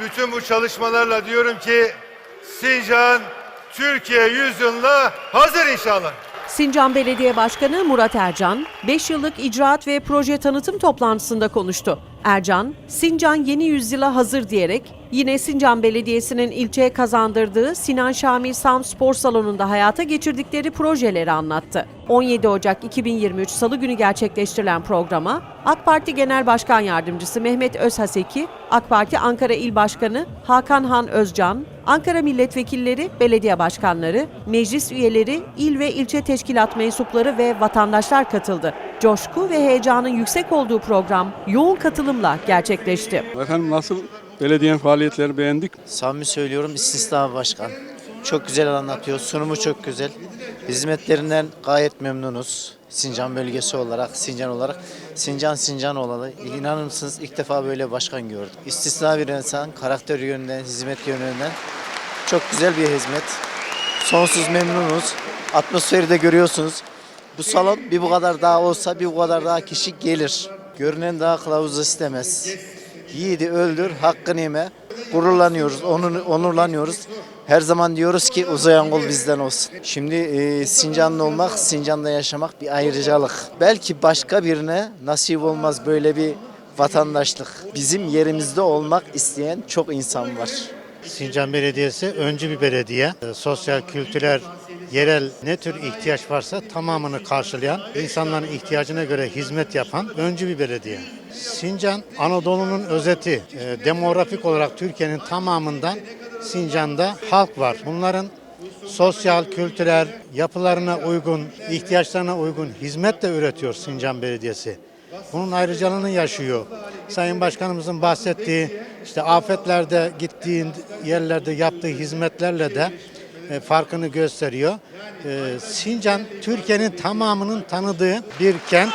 bütün bu çalışmalarla diyorum ki Sincan Türkiye yüzyılına hazır inşallah. Sincan Belediye Başkanı Murat Ercan, 5 yıllık icraat ve proje tanıtım toplantısında konuştu. Ercan, Sincan yeni yüzyıla hazır diyerek yine Sincan Belediyesi'nin ilçeye kazandırdığı Sinan Şamil Sam Spor Salonu'nda hayata geçirdikleri projeleri anlattı. 17 Ocak 2023 Salı günü gerçekleştirilen programa AK Parti Genel Başkan Yardımcısı Mehmet Özhaseki, AK Parti Ankara İl Başkanı Hakan Han Özcan, Ankara milletvekilleri, belediye başkanları, meclis üyeleri, il ve ilçe teşkilat mensupları ve vatandaşlar katıldı. Coşku ve heyecanın yüksek olduğu program yoğun katılımla gerçekleşti. Efendim nasıl belediyenin faaliyetleri beğendik? Samimi söylüyorum istisna başkan. Çok güzel anlatıyor. Sunumu çok güzel. Hizmetlerinden gayet memnunuz. Sincan bölgesi olarak, Sincan olarak. Sincan Sincan olalı. İnanır mısınız ilk defa böyle başkan gördüm. İstisna bir insan, karakter yönünden, hizmet yönünden. Çok güzel bir hizmet. Sonsuz memnunuz. Atmosferi de görüyorsunuz. Bu salon bir bu kadar daha olsa bir bu kadar daha kişi gelir. Görünen daha kılavuz istemez. Yiğidi öldür, hakkını yeme. Gururlanıyoruz, onur, onurlanıyoruz. Her zaman diyoruz ki uzayan kol bizden olsun. Şimdi e, Sincanlı olmak, Sincan'da yaşamak bir ayrıcalık. Belki başka birine nasip olmaz böyle bir vatandaşlık. Bizim yerimizde olmak isteyen çok insan var. Sincan Belediyesi öncü bir belediye. Sosyal, kültürel, yerel ne tür ihtiyaç varsa tamamını karşılayan, insanların ihtiyacına göre hizmet yapan öncü bir belediye. Sincan Anadolu'nun özeti. Ee, Demografik olarak Türkiye'nin tamamından Sincan'da halk var. Bunların sosyal, kültürel, yapılarına uygun, ihtiyaçlarına uygun hizmet de üretiyor Sincan Belediyesi. Bunun ayrıcalığını yaşıyor. Sayın Başkanımızın bahsettiği işte afetlerde gittiğin yerlerde yaptığı hizmetlerle de e, farkını gösteriyor. E, Sincan Türkiye'nin tamamının tanıdığı bir kent.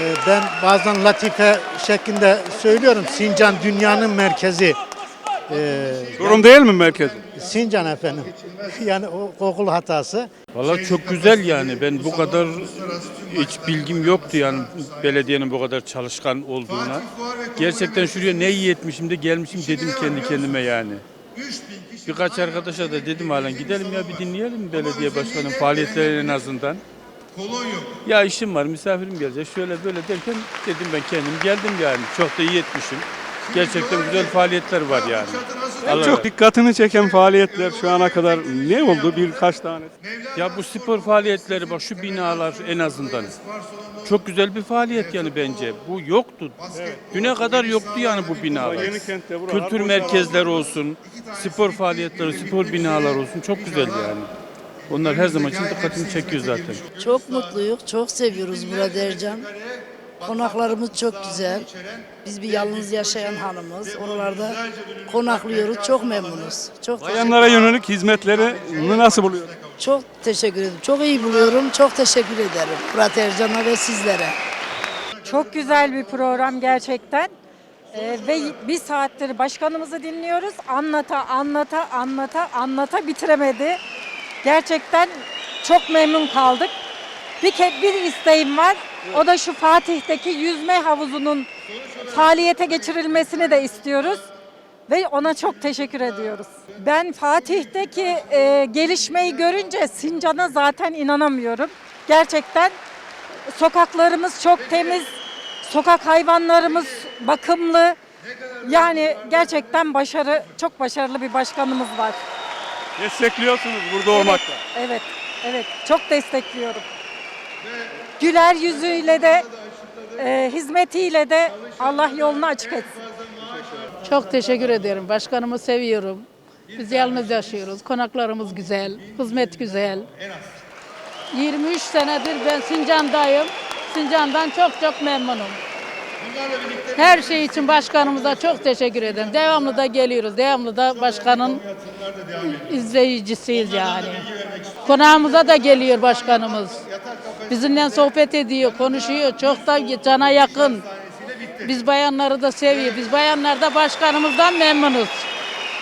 E, ben bazen latife şeklinde söylüyorum. Sincan dünyanın merkezi. E, Çorum değil mi merkez? Sincan efendim. Yani o okul hatası. Valla çok güzel yani. Ben bu kadar hiç bilgim yoktu yani belediyenin bu kadar çalışkan olduğuna. Gerçekten şuraya ne iyi etmişim de gelmişim dedim kendi kendime yani. Birkaç arkadaşa da dedim halen gidelim ya bir dinleyelim belediye başkanının faaliyetlerini en azından. Ya işim var misafirim gelecek şöyle böyle derken dedim ben kendim geldim yani. Çok da iyi etmişim. Gerçekten güzel faaliyetler var yani. Allah Çok dikkatini çeken faaliyetler şu ana kadar ne oldu? Birkaç tane. Ya bu spor faaliyetleri bak şu binalar en azından. Çok güzel bir faaliyet yani bence. Bu yoktu. Düne kadar yoktu yani bu binalar. Yeni kentte buralar Kültür merkezleri olsun, spor faaliyetleri, spor binalar olsun çok güzel yani. Onlar her zaman için dikkatimi çekiyor zaten. Çok mutluyuz, çok seviyoruz burada Ercan. Konaklarımız çok güzel. Biz bir yalnız yaşayan hanımız. Oralarda konaklıyoruz, çok memnunuz. Çok teşekkür, Bayanlara yönelik hizmetlerini nasıl buluyor? çok teşekkür ederim. Çok iyi buluyorum, çok teşekkür ederim Murat Ercan'a ve sizlere. Çok güzel bir program gerçekten. Ee, ve bir saattir başkanımızı dinliyoruz. Anlata, anlata, anlata, anlata bitiremedi. Gerçekten çok memnun kaldık. Bir, ke- bir isteğim var. O da şu Fatih'teki yüzme havuzunun faaliyete geçirilmesini de istiyoruz. Ve ona çok teşekkür ediyoruz. Ben Fatih'teki e, gelişmeyi görünce Sincan'a zaten inanamıyorum. Gerçekten sokaklarımız çok temiz, sokak hayvanlarımız bakımlı. Yani gerçekten başarı, çok başarılı bir başkanımız var. Destekliyorsunuz burada olmakla. Evet, evet, çok destekliyorum. Güler yüzüyle de, e, hizmetiyle de Allah yolunu açık etsin. Çok teşekkür ederim. Başkanımı seviyorum. Biz yalnız yaşıyoruz. Konaklarımız güzel, hizmet güzel. 23 senedir ben Sincan'dayım. Sincan'dan çok çok memnunum. Her şey için başkanımıza çok teşekkür ederim. Devamlı da geliyoruz. Devamlı da başkanın izleyicisiyiz yani. Konağımıza da geliyor başkanımız. Bizimle sohbet ediyor, konuşuyor. Çok da cana yakın. Biz bayanları da seviyor. Biz bayanlar da başkanımızdan memnunuz.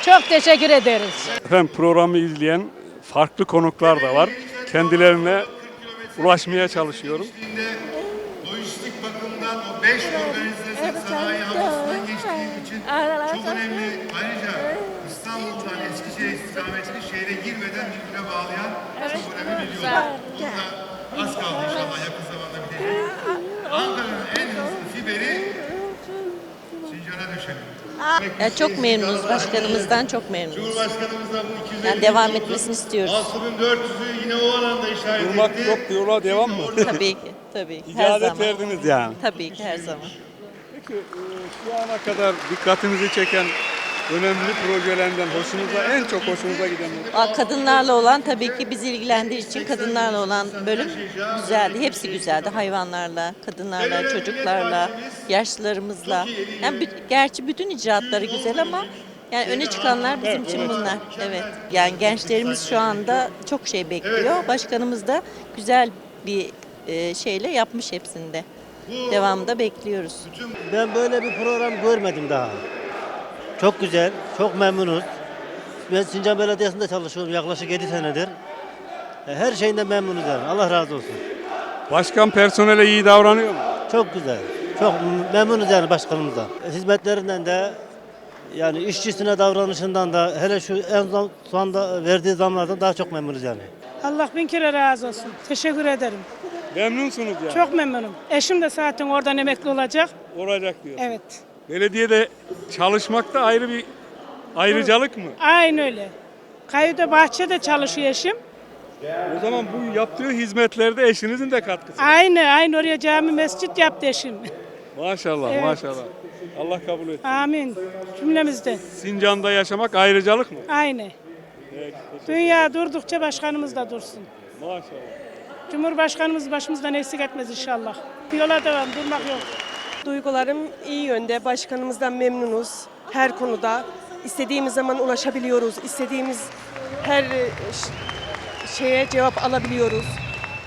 Çok teşekkür ederiz. Efendim programı izleyen farklı konuklar da var. Kendilerine ulaşmaya çalışıyorum. Lojistik bakımından o 5 organize sanayi havuzundan geçtiğim için Çok önemli. Ayrıca İstanbul'dan Eskişehir istikametini şehre girmeden birbirine bağlayan çok önemli bir yol. Bunu da az kaldı inşallah yakın zamanda bitecek. Ankara'nın en hızlı fiberi Sincan'a döşeniyor. Ya çok memnunuz. Başkanımızdan çok memnunuz. Cumhurbaşkanımız da bu 250 Yani devam etmesini istiyoruz. 6400'ü yine o alanda işaret Durmak etti. yok diyorlar devam mı? Tabii ki. Tabii ki. Her İcazet zaman. verdiniz yani. Tabii ki her zaman. Peki e, şu ana kadar dikkatinizi çeken önemli projelerden hoşunuza en çok hoşunuza giden? Aa, Kadınlarla olan tabii ki bizi ilgilendiği için kadınlarla olan bölüm güzeldi. Hepsi güzeldi. Hayvanlarla, kadınlarla, çocuklarla, yaşlılarımızla. Yani bü- gerçi bütün icraatları güzel ama yani öne çıkanlar bizim için bunlar. Evet. Yani gençlerimiz şu anda çok şey bekliyor. Başkanımız da güzel bir e, şeyle yapmış hepsinde. Devamında bekliyoruz. Ben böyle bir program görmedim daha. Çok güzel, çok memnunuz. Ben Sincan Belediyesi'nde çalışıyorum yaklaşık 7 senedir. E, Her şeyinden memnunuz yani. Allah razı olsun. Başkan personele iyi davranıyor mu? Çok güzel. Çok memnunuz yani başkanımızdan. E, Hizmetlerinden de yani işçisine davranışından da hele şu en son, son anda verdiği zamlardan daha çok memnunuz yani. Allah bin kere razı olsun. Teşekkür ederim. Memnunsunuz yani. Çok memnunum. Eşim de zaten oradan emekli olacak. Olacak diyor. Evet. Belediyede çalışmak da ayrı bir ayrıcalık mı? Aynı öyle. Kayıda bahçede çalışıyor eşim. O zaman bu yaptığı hizmetlerde eşinizin de katkısı. Aynı, aynı oraya cami mescit yaptı eşim. Maşallah Evet. maşallah. Allah kabul etsin. Amin. Cümlemizde. Sincan'da yaşamak ayrıcalık mı? Aynı. Evet. Dünya durdukça başkanımız da dursun. Maşallah. Cumhurbaşkanımız başımızdan eksik etmez inşallah. Yola devam, durmak yok. Duygularım iyi yönde. Başkanımızdan memnunuz her konuda. İstediğimiz zaman ulaşabiliyoruz. İstediğimiz her e, şeye cevap alabiliyoruz.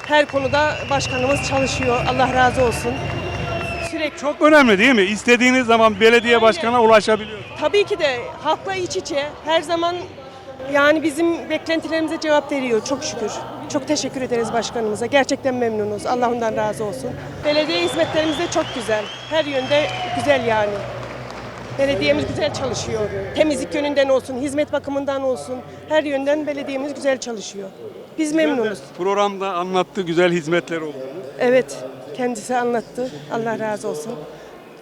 Her konuda başkanımız çalışıyor. Allah razı olsun. Sürekli Çok önemli değil mi? İstediğiniz zaman belediye başkanına ulaşabiliyor. tabii ki de halkla iç içe her zaman yani bizim beklentilerimize cevap veriyor çok şükür. Çok teşekkür ederiz başkanımıza. Gerçekten memnunuz. Allah ondan razı olsun. Belediye hizmetlerimiz de çok güzel. Her yönde güzel yani. Belediyemiz güzel çalışıyor. Temizlik yönünden olsun, hizmet bakımından olsun. Her yönden belediyemiz güzel çalışıyor. Biz memnunuz. Programda anlattığı güzel hizmetler oldu. Evet, kendisi anlattı. Allah razı olsun.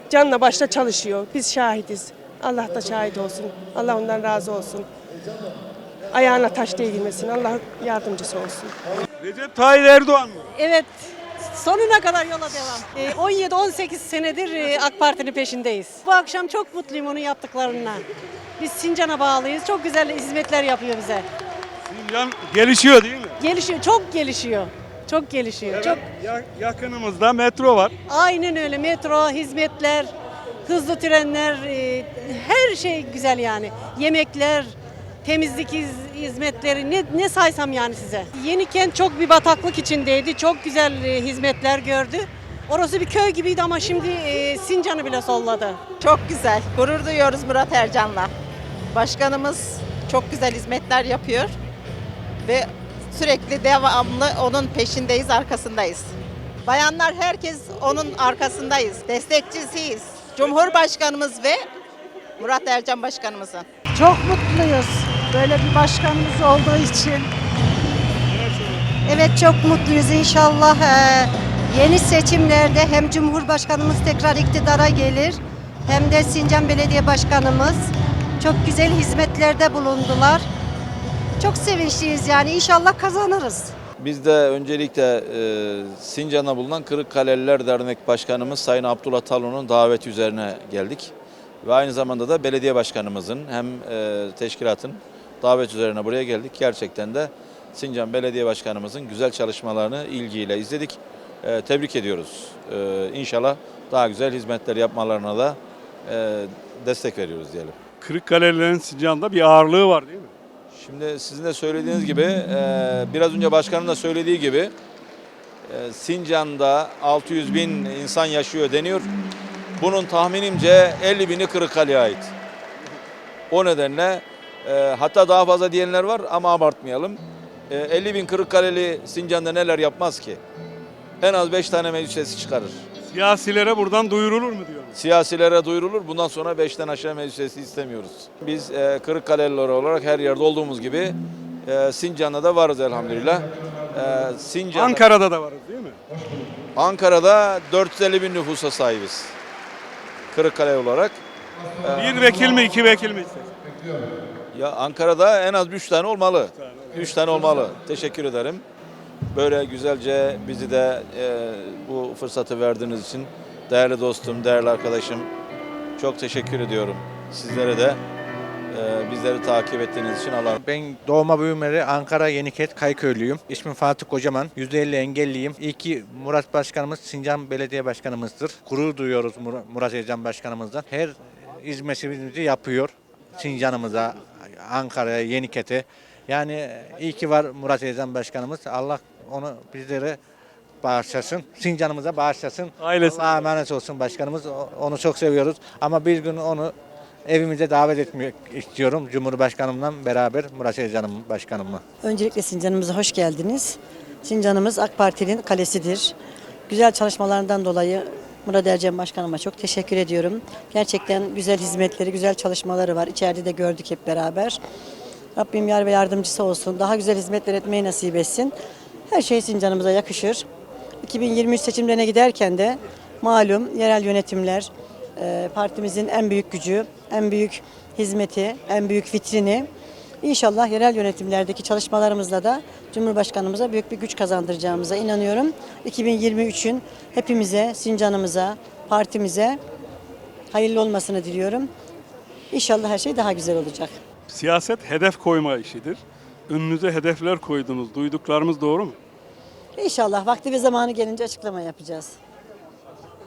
Canla başla çalışıyor. Biz şahidiz. Allah da şahit olsun. Allah ondan razı olsun. Ayağına taş değdirmesin. Allah yardımcısı olsun. Recep Tayyip Erdoğan mı? Evet, sonuna kadar yola devam. 17-18 senedir e, AK Parti'nin peşindeyiz. Bu akşam çok mutluyum onun yaptıklarından. Biz Sincan'a bağlıyız. Çok güzel hizmetler yapıyor bize. Sincan gelişiyor değil mi? Gelişiyor, çok gelişiyor. Çok gelişiyor. Çok Ya- yakınımızda metro var. aynen öyle. Metro, hizmetler, hızlı trenler, e, her şey güzel yani. Yemekler, temizlik hiz- hizmetleri ne, ne saysam yani size. Yeni kent çok bir bataklık içindeydi. Çok güzel e, hizmetler gördü. Orası bir köy gibiydi ama şimdi e, Sincan'ı bile solladı. Çok güzel. Gurur duyuyoruz Murat Ercan'la. Başkanımız çok güzel hizmetler yapıyor ve sürekli devamlı onun peşindeyiz, arkasındayız. Bayanlar herkes onun arkasındayız, destekçisiyiz. Cumhurbaşkanımız ve Murat Ercan başkanımızın. Çok mutluyuz böyle bir başkanımız olduğu için. Evet çok mutluyuz inşallah eee, yeni seçimlerde hem Cumhurbaşkanımız tekrar iktidara gelir hem de Sincan Belediye Başkanımız çok güzel hizmetlerde bulundular. Çok sevinçliyiz yani inşallah kazanırız. Biz de öncelikle e, Sincan'da bulunan Kırıkkaleliler Dernek Başkanımız Sayın Abdullah Talon'un daveti üzerine geldik. Ve aynı zamanda da belediye başkanımızın hem e, teşkilatın davet üzerine buraya geldik. Gerçekten de Sincan Belediye Başkanımızın güzel çalışmalarını ilgiyle izledik. E, tebrik ediyoruz. E, inşallah daha güzel hizmetler yapmalarına da e, destek veriyoruz diyelim. Kırıkkalelilerin Sincan'da bir ağırlığı var değil mi? Şimdi sizin de söylediğiniz gibi, e, biraz önce başkanın da söylediği gibi e, Sincan'da 600 bin insan yaşıyor deniyor. Bunun tahminimce 50 bini Kırıkkale'ye ait. O nedenle e, hatta daha fazla diyenler var ama abartmayalım. E, 50 bin Kırıkkaleli Sincan'da neler yapmaz ki? En az 5 tane meclis üyesi çıkarır. Siyasilere buradan duyurulur mu diyorum. Siyasilere duyurulur. Bundan sonra 5'ten aşağı meclisi istemiyoruz. Biz e, Kırıkkaleliler olarak her yerde olduğumuz gibi e, Sincan'da da varız elhamdülillah. E, Sincan'da, Ankara'da da varız değil mi? Ankara'da 450 bin nüfusa sahibiz. Kırıkkale olarak. Bir vekil mi iki vekil mi? Ya Ankara'da en az 3 tane olmalı. 3 tane olmalı. Teşekkür ederim. Böyle güzelce bizi de e, bu fırsatı verdiğiniz için değerli dostum, değerli arkadaşım çok teşekkür ediyorum. Sizlere de bizleri takip ettiğiniz için Allah Ben doğma büyümeli Ankara Yeniket Kayköylüyüm. İsmim Fatih Kocaman. %50 engelliyim. İyi ki Murat Başkanımız Sincan Belediye Başkanımızdır. Gurur duyuyoruz Mur- Murat Ercan Başkanımızdan. Her hizmetimizi yapıyor. Sincan'ımıza, Ankara'ya, Yeniket'e. Yani iyi ki var Murat Ercan Başkanımız. Allah onu bizlere bağışlasın. Sincan'ımıza bağışlasın. Ailesine. Allah'a emanet olsun başkanımız. Onu çok seviyoruz. Ama bir gün onu evimize davet etmek istiyorum. Cumhurbaşkanımla beraber Murat Ercan'ım başkanımla. Öncelikle Sincan'ımıza hoş geldiniz. Sincan'ımız AK Parti'nin kalesidir. Güzel çalışmalarından dolayı Murat Ercen Başkanıma çok teşekkür ediyorum. Gerçekten güzel hizmetleri, güzel çalışmaları var. İçeride de gördük hep beraber. Rabbim yar ve yardımcısı olsun. Daha güzel hizmetler etmeyi nasip etsin. Her şey Sincan'ımıza yakışır. 2023 seçimlerine giderken de malum yerel yönetimler partimizin en büyük gücü, en büyük hizmeti, en büyük vitrini. İnşallah yerel yönetimlerdeki çalışmalarımızla da Cumhurbaşkanımıza büyük bir güç kazandıracağımıza inanıyorum. 2023'ün hepimize, Sincan'ımıza, partimize hayırlı olmasını diliyorum. İnşallah her şey daha güzel olacak. Siyaset hedef koyma işidir. Önünüze hedefler koydunuz. Duyduklarımız doğru mu? İnşallah vakti ve zamanı gelince açıklama yapacağız.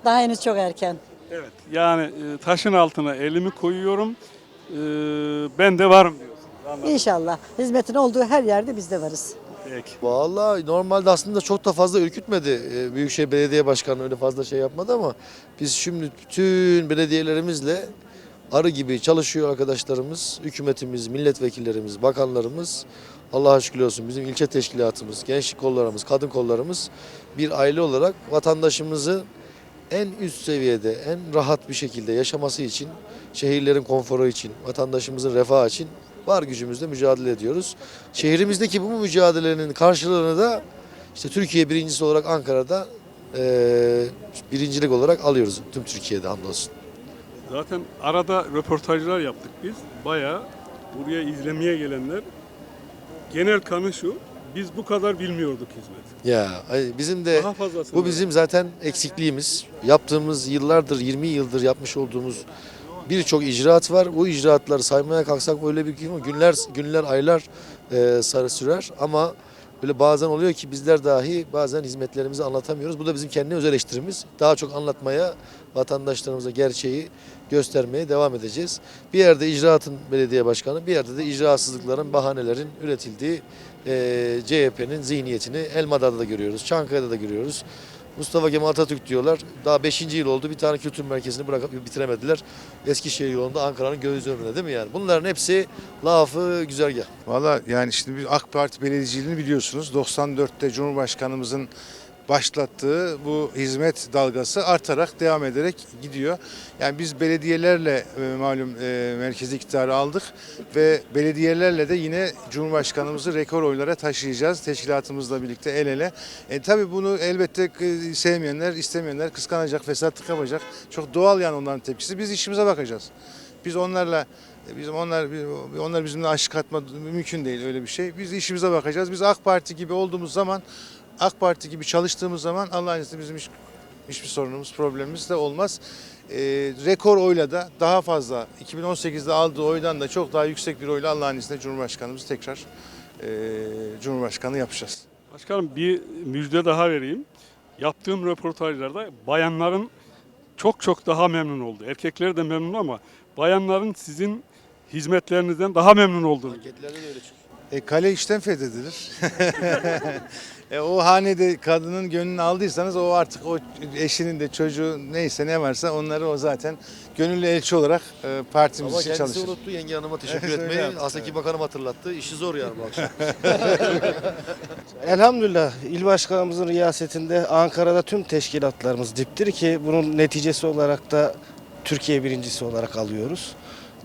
Daha henüz çok erken. Evet. Yani e, taşın altına elimi koyuyorum. E, ben de varım diyorsun. Anladım. İnşallah. Hizmetin olduğu her yerde biz de varız. Peki. Vallahi normalde aslında çok da fazla ürkütmedi. Ee, Büyükşehir Belediye Başkanı öyle fazla şey yapmadı ama biz şimdi bütün belediyelerimizle arı gibi çalışıyor arkadaşlarımız, hükümetimiz, milletvekillerimiz, bakanlarımız. Allah'a şükür olsun bizim ilçe teşkilatımız, gençlik kollarımız, kadın kollarımız bir aile olarak vatandaşımızı en üst seviyede, en rahat bir şekilde yaşaması için, şehirlerin konforu için, vatandaşımızın refahı için var gücümüzle mücadele ediyoruz. Şehrimizdeki bu mücadelenin karşılığını da işte Türkiye birincisi olarak Ankara'da eee, birincilik olarak alıyoruz tüm Türkiye'de hamdolsun. Zaten arada röportajlar yaptık biz. Bayağı buraya izlemeye gelenler genel kanı şu. Biz bu kadar bilmiyorduk hizmet. Ya ay, bizim de Daha fazlasını. bu bizim zaten eksikliğimiz. Yaptığımız yıllardır 20 yıldır yapmış olduğumuz birçok icraat var. Bu icraatları saymaya kalksak böyle bir gün günler günler aylar eee sarı sürer ama böyle bazen oluyor ki bizler dahi bazen hizmetlerimizi anlatamıyoruz. Bu da bizim kendi öz eleştirimiz. Daha çok anlatmaya, vatandaşlarımıza gerçeği göstermeye devam edeceğiz. Bir yerde icraatın belediye başkanı, bir yerde de icraatsızlıkların, bahanelerin üretildiği eee CHP'nin zihniyetini Elmadağ'da da görüyoruz, Çankaya'da da görüyoruz. Mustafa Kemal Atatürk diyorlar. Daha 5. yıl oldu. Bir tane kültür merkezini bırakıp bitiremediler. Eskişehir yolunda Ankara'nın göğüs önünde değil mi yani? Bunların hepsi lafı güzergah. Valla yani şimdi bir AK Parti belediyeciliğini biliyorsunuz. 94'te Cumhurbaşkanımızın başlattığı bu hizmet dalgası artarak devam ederek gidiyor. Yani biz belediyelerle e, malum e, merkezi iktidarı aldık ve belediyelerle de yine Cumhurbaşkanımızı rekor oylara taşıyacağız teşkilatımızla birlikte el ele. E, tabii bunu elbette sevmeyenler, istemeyenler kıskanacak, fesatlık yapacak. Çok doğal yani onların tepkisi. Biz işimize bakacağız. Biz onlarla Bizim onlar onlar bizimle aşık atma mümkün değil öyle bir şey. Biz işimize bakacağız. Biz AK Parti gibi olduğumuz zaman AK Parti gibi çalıştığımız zaman Allah'ın izniyle bizim hiç, hiçbir sorunumuz, problemimiz de olmaz. Ee, rekor oyla da daha fazla 2018'de aldığı oydan da çok daha yüksek bir oyla Allah'ın izniyle Cumhurbaşkanımızı tekrar e, Cumhurbaşkanı yapacağız. Başkanım bir müjde daha vereyim. Yaptığım röportajlarda bayanların çok çok daha memnun oldu. Erkekler de memnun ama bayanların sizin hizmetlerinizden daha memnun olduğunu. E, kale işten fethedilir. E, o hanede kadının gönlünü aldıysanız o artık o eşinin de çocuğu neyse ne varsa onları o zaten gönüllü elçi olarak e, partimiz Ama için kendisi çalışır. unuttu yenge hanıma teşekkür Evet, öyle etmeyi. yaptı. Asaki Bakanım hatırlattı. İşi zor yani bu akşam. Elhamdülillah il başkanımızın riyasetinde Ankara'da tüm teşkilatlarımız diptir ki bunun neticesi olarak da Türkiye birincisi olarak alıyoruz.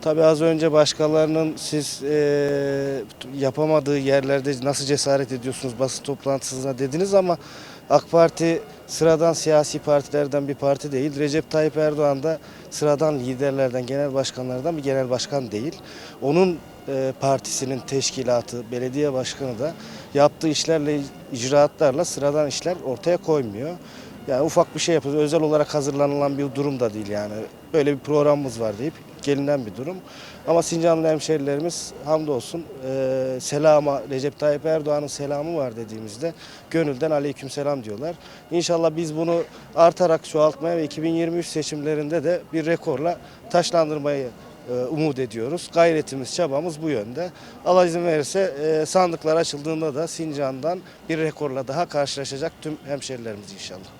Tabii az önce başkalarının siz eee, yapamadığı yerlerde nasıl cesaret ediyorsunuz basın toplantısına dediniz ama AK Parti sıradan siyasi partilerden bir parti değil. Recep Tayyip Erdoğan da sıradan liderlerden, genel başkanlardan bir genel başkan değil. Onun eee, partisinin teşkilatı, belediye başkanı da yaptığı işlerle, icraatlarla sıradan işler ortaya koymuyor. Yani ufak bir şey yapıyoruz. Özel olarak hazırlanılan bir durum da değil yani. Böyle bir programımız var deyip gelinen bir durum. Ama Sincanlı hemşerilerimiz hamdolsun eee selama, Recep Tayyip Erdoğan'ın selamı var dediğimizde gönülden aleyküm selam diyorlar. İnşallah biz bunu artarak çoğaltmaya ve 2023 seçimlerinde de bir rekorla taşlandırmayı e, umut ediyoruz. Gayretimiz, çabamız bu yönde. Allah izin verirse e, sandıklar açıldığında da Sincan'dan bir rekorla daha karşılaşacak tüm hemşerilerimiz inşallah.